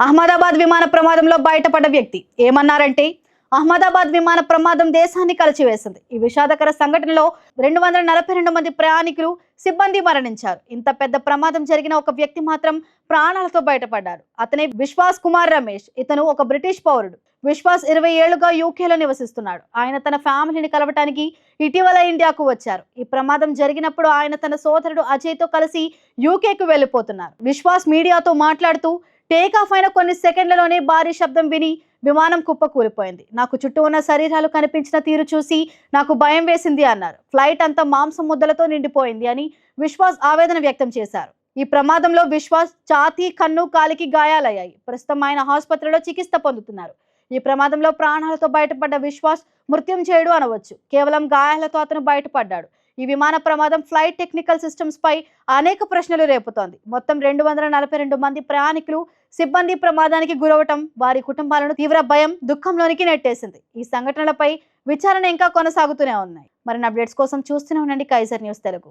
అహ్మదాబాద్ విమాన ప్రమాదంలో బయటపడ్డ వ్యక్తి. ఏమన్నారంటే అహ్మదాబాద్ విమాన ప్రమాదం దేశాన్ని కలిచివేసింది. ఈ విషాదకర సంఘటనలో రెండు వందల నలభై రెండు మంది ప్రయాణికులు సిబ్బంది మరణించారు. ఇంత పెద్ద ప్రమాదం జరిగిన ఒక వ్యక్తి మాత్రం ప్రాణాలతో బయటపడ్డారు. అతనే విశ్వాస్ కుమార్ రమేష్. ఇతను ఒక బ్రిటిష్ పౌరుడు. విశ్వాస్ ఇరవై ఏళ్ళుగా యూకేలో నివసిస్తున్నాడు. ఆయన తన ఫ్యామిలీని కలవటానికి ఇటీవల ఇండియాకు వచ్చారు. ఈ ప్రమాదం జరిగినప్పుడు ఆయన తన సోదరుడు అజయ్తో కలిసి యూకేకు వెళ్ళిపోతున్నారు. విశ్వాస్ మీడియాతో మాట్లాడుతూ టేక్ ఆఫ్ అయిన కొన్ని సెకండ్లలోనే భారీ శబ్దం విని విమానం కుప్పకూలిపోయింది. నాకు చుట్టూ ఉన్న శరీరాలు కనిపించిన తీరు చూసి నాకు భయం వేసింది అన్నారు. ఫ్లైట్ అంతా మాంసం ముద్దలతో నిండిపోయింది అని విశ్వాస్ ఆవేదన వ్యక్తం చేశారు. ఈ ప్రమాదంలో విశ్వాస్ ఛాతీ కన్ను కాలికి గాయాలయ్యాయి. ప్రస్తుతం ఆయన ఆసుపత్రిలో చికిత్స పొందుతున్నారు. ఈ ప్రమాదంలో ప్రాణాలతో బయటపడ్డ విశ్వాస్ మృత్యం చేయడు అనవచ్చు. కేవలం గాయాలతో అతను బయటపడ్డాడు. ఈ విమాన ప్రమాదం ఫ్లైట్ టెక్నికల్ సిస్టమ్స్ పై అనేక ప్రశ్నలు రేపుతోంది. మొత్తం రెండు వందల నలభై రెండు మంది ప్రయాణికులు సిబ్బంది ప్రమాదానికి గురవటం వారి కుటుంబాలను తీవ్ర భయం దుఃఖంలోనికి నెట్టేసింది. ఈ సంఘటనలపై విచారణ ఇంకా కొనసాగుతూనే ఉన్నాయి. మరిన్ని అప్డేట్స్ కోసం చూస్తూనే ఉండండి. Kaiser news Telugu.